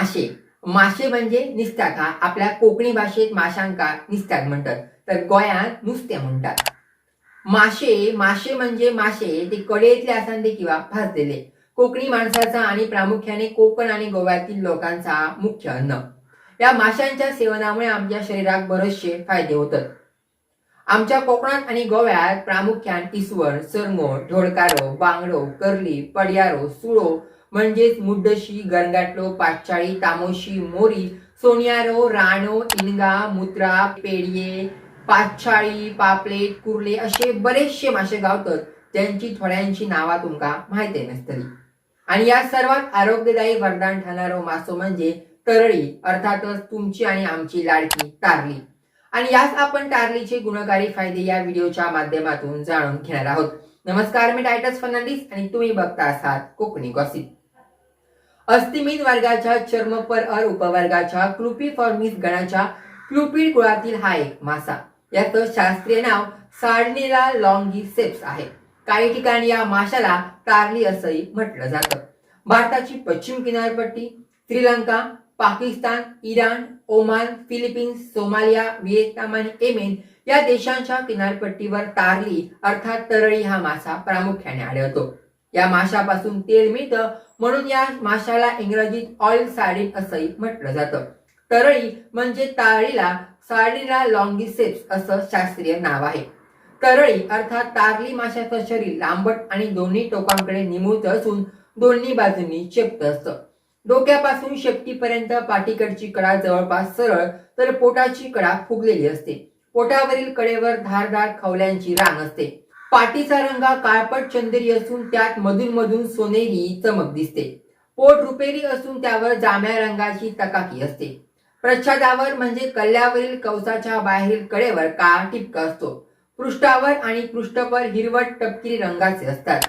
मासे. मासे म्हणजे निस्त्याका आपल्या कोकणी भाषेत माशांका निस्त्याक म्हणतात. तर गोंयात नुस्तें म्हणटात माशे माशे म्हणजे माशे ते कडेतले असांदे किंवा भाजलेले. कोकणी माणसाचा आणि प्रामुख्याने कोकण आणि गोव्यातील लोकांचा मुख्य अन्न. या माशांच्या सेवनामुळे आमच्या शरीराक बरेचसे फायदे होतात. आमच्या कोकणात आणि गोव्यात प्रामुख्यान इसवण सरमो ढोळकारो बांगडो कर्ली पडयारो सुळो म्हणजेच मुड्डशी गंगाटलो पाचाळी तामोशी मोरी सोनियारो राणो इनगा मुत्रा पेडये पाचाळी पापलेट कुर्ले असे बरेचसे मासे गावतात त्यांची थोड्यांची नावा तुमका माहिती नसतली आणि या सर्वात आरोग्यदायी वरदान ठरणारो मासो म्हणजे तरळी अर्थातच तुमची आणि आमची लाडकी तारली. आणि याच आपण टारलीचे गुणकारी फायदे या व्हिडिओच्या माध्यमातून जाणून घेणार आहोत. नमस्कार मी टायटस फर्नांडिस आणि तुम्ही बघता आहात कोकणी गॉसिप अस्तिमित वर्गाच्या चर्मपर अर उपवर्गाच्या क्लुपिफॉर्मिस गणाच्या क्लुपीड कुळातील हा एक मासा. याचं शास्त्रीय नाव सार्डिनेला लॉंगिसेप्स आहे. काही ठिकाणी या माशाला तारली असंही म्हटलं जातं. भारताची पश्चिम किनारपट्टी Sri Lanka Pakistan Iran Oman Philippines Somalia Vietnam आणि येमेन या देशांच्या किनारपट्टीवर तारली अर्थात तरळी हा मासा प्रामुख्याने आढळतो. या माशापासून तेल मिळतं. म्हणून या माशाला इंग्रजीत ऑइल सार्डिन असंही म्हटलं जातं. तरळी म्हणजे तारळीला साडीला लॉंगिसेप्स असं शास्त्रीय नाव आहे. तरळी अर्थात तारली माशाचं शरीर लांबट आणि दोन्ही टोकांकडे निमुळत असून दोन्ही बाजूंनी चेपत असतं. डोक्यापासून शेपटीपर्यंत पाठीकडची कडा जवळपास सरळ तर पोटाची कडा फुगलेली असते. पोटावरील कडेवर धारदार खवल्यांची रांग असते. पाठीचा रंग काळपट चंदेरी असून त्यात मधून मधून सोनेरी चमक दिसते. पोट रुपेरी असून त्यावर जांभ्या रंगाची तकाकी असते. प्रच्छादावर म्हणजे कल्ल्यावरील कवचाच्या बाहेरील कडेवर काळा टिपका असतो. पृष्ठावर आणि पृष्ठभर हिरवट टपकिरी रंगाचे असतात.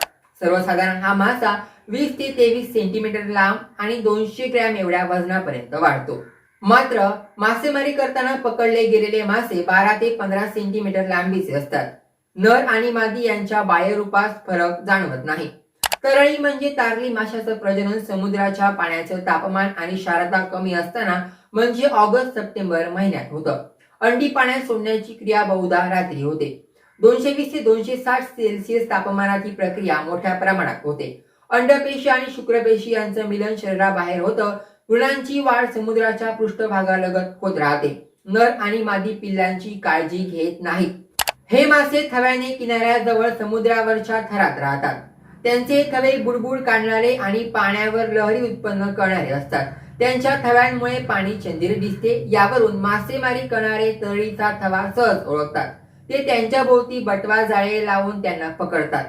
सर्वसाधारण हा मासा वीस ते तेवीस सेंटीमीटर लांब आणि दोनशे ग्रॅम एवढ्या वजनापर्यंत वाढतो. मात्र मासेमारी करताना पकडले गेलेले मासे बारा ते पंधरा सेंटीमीटर लांबीचे असतात. नर आणि मादी यांच्या बाह्यरूपात फरक जाणवत नाही. तरळी म्हणजे तारली माशाचं प्रजनन समुद्राच्या पाण्याचं तापमान आणि क्षारता कमी असताना म्हणजे ऑगस्ट सप्टेंबर महिन्यात होतं. अंडी पाण्यात सोडण्याची क्रिया बहुधा रात्री होते. दोनशे वीस ते दोनशे साठ सेल्सिअस तापमानात ही प्रक्रिया मोठ्या प्रमाणात होते. अंडपेशी आणि शुक्रपेशी यांचं मिलन शरीराबाहेर होतं. गुणांची वाढ समुद्राच्या पृष्ठभागालगत होत राहते. नर आणि मादी पिल्लांची काळजी घेत नाहीत. हे मासे थव्याने किनाऱ्याजवळ समुद्रावरच्या थरात राहतात. त्यांचे थवे बुडबुड काढणारे आणि पाण्यावर लहरी उत्पन्न करणारे असतात. त्यांच्या थव्यांमुळे पाणी चंदिर दिसते. यावरून मासेमारी करणारे तळीचा थवा सहज ओळखतात. ते त्यांच्या भोवती बटवा जाळे लावून त्यांना पकडतात.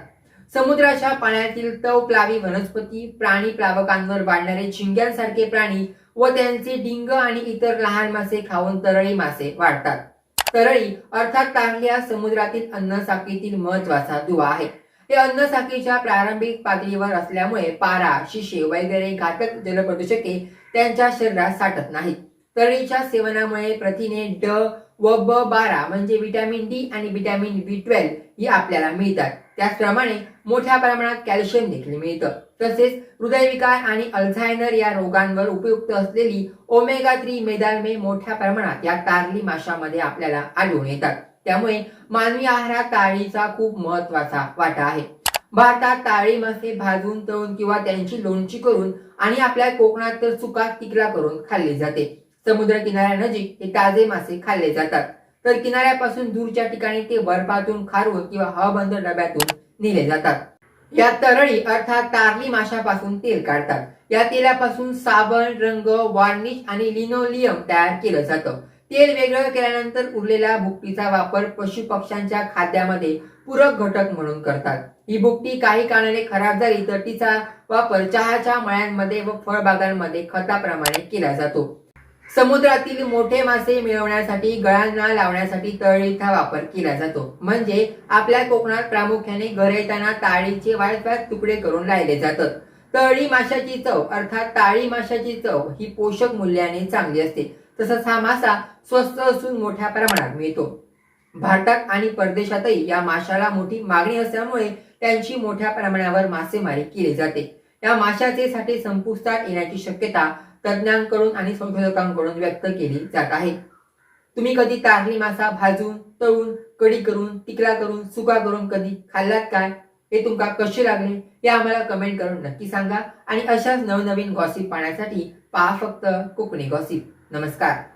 समुद्राच्या पाण्यातील तव प्लावी वनस्पती प्राणी प्लावकांवर वाढणारे चिंग्यांसारखे प्राणी व त्यांचे डिंग आणि इतर लहान मासे खाऊन तरळी मासे वाढतात. तरळी अर्थात तारली हा समुद्रातील अन्नसाखीतील महत्त्वाचा दुवा आहे. हे अन्नसाखीच्या प्रारंभिक पातळीवर असल्यामुळे पारा शिशे वगैरे घातक जलप्रदूषके त्यांच्या शरीरात साठत नाहीत. तरळीच्या सेवनामुळे प्रथिने ड व ब बारा म्हणजे व्हिटॅमिन डी आणि व्हिटॅमिन बी ट्वेल्व ही आपल्याला मिळतात. त्याचप्रमाणे मोठ्या प्रमाणात कॅल्शियम देखील मिळतं. तसेच हृदयविकार आणि अल्झायनर या रोगांवर उपयुक्त असलेली ओमेगा थ्री मेदालमे मोठ्या प्रमाणात या तारली माशामध्ये आपल्याला आढळून येतात. त्यामुळे मानवी आहारात ताळीचा खूप महत्त्वाचा वाटा आहे. भारतात ताळी मासे भाजून तळून किंवा त्यांची लोणची करून आणि आपल्या कोकणात तर चुका तिकला करून खाल्ली जाते. समुद्र किनाऱ्यानजीक हे ताजे मासे खाल्ले जातात. तर किनाऱ्यापासून दूरच्या ठिकाणी ते बर्फातून खारून किंवा हवाबंद डब्यातून नेले जातात. या तरळी अर्थात तारली माशापासून तेल काढतात. या तेलापासून साबण रंग वार्निश आणि लिनोलियम तयार केलं जातं. तेल वेगळं केल्यानंतर उरलेल्या भुकटीचा वापर पशु पक्ष्यांच्या खाद्यामध्ये पूरक घटक म्हणून करतात. ही भुकटी काही कारणाने खराब झाली तर तिचा वापर चहाच्या मळ्यांमध्ये व फळबागांमध्ये खताप्रमाणे केला जातो. समुद्रातील मोठे मासे मिळवण्यासाठी गळांना लावण्यासाठी तळीचा वापर केला जातो. म्हणजे आपल्या कोकणात प्रामुख्याने घर ताळीचे वाईट वाईट तुकडे करून राहिले जातात. तळी माशाची चव अर्थात ताळी माशाची चव ही पोषक मूल्याने चांगली असते. तसंच हा मासा स्वस्त असून मोठ्या प्रमाणात मिळतो. भारतात आणि परदेशातही या माशाला मोठी मागणी असल्यामुळे त्यांची मोठ्या प्रमाणावर मासेमारी केली जाते. या माशाचे साठी संपुष्टात येण्याची शक्यता तज्ज्ञांकडून आणि संशोधकांकडून व्यक्त केली जात आहे. तुम्ही कधी तारली मासा भाजून तळून कढी करून तिकला करून सुका करून कधी खाल्लात काय? हे तुमका कसे लागले? हे आम्हाला कमेंट करून नक्की सांगा. आणि अशाच नवनवीन गॉसिप पाहण्यासाठी पहा फक्त कोकणी गॉसिप नमस्कार.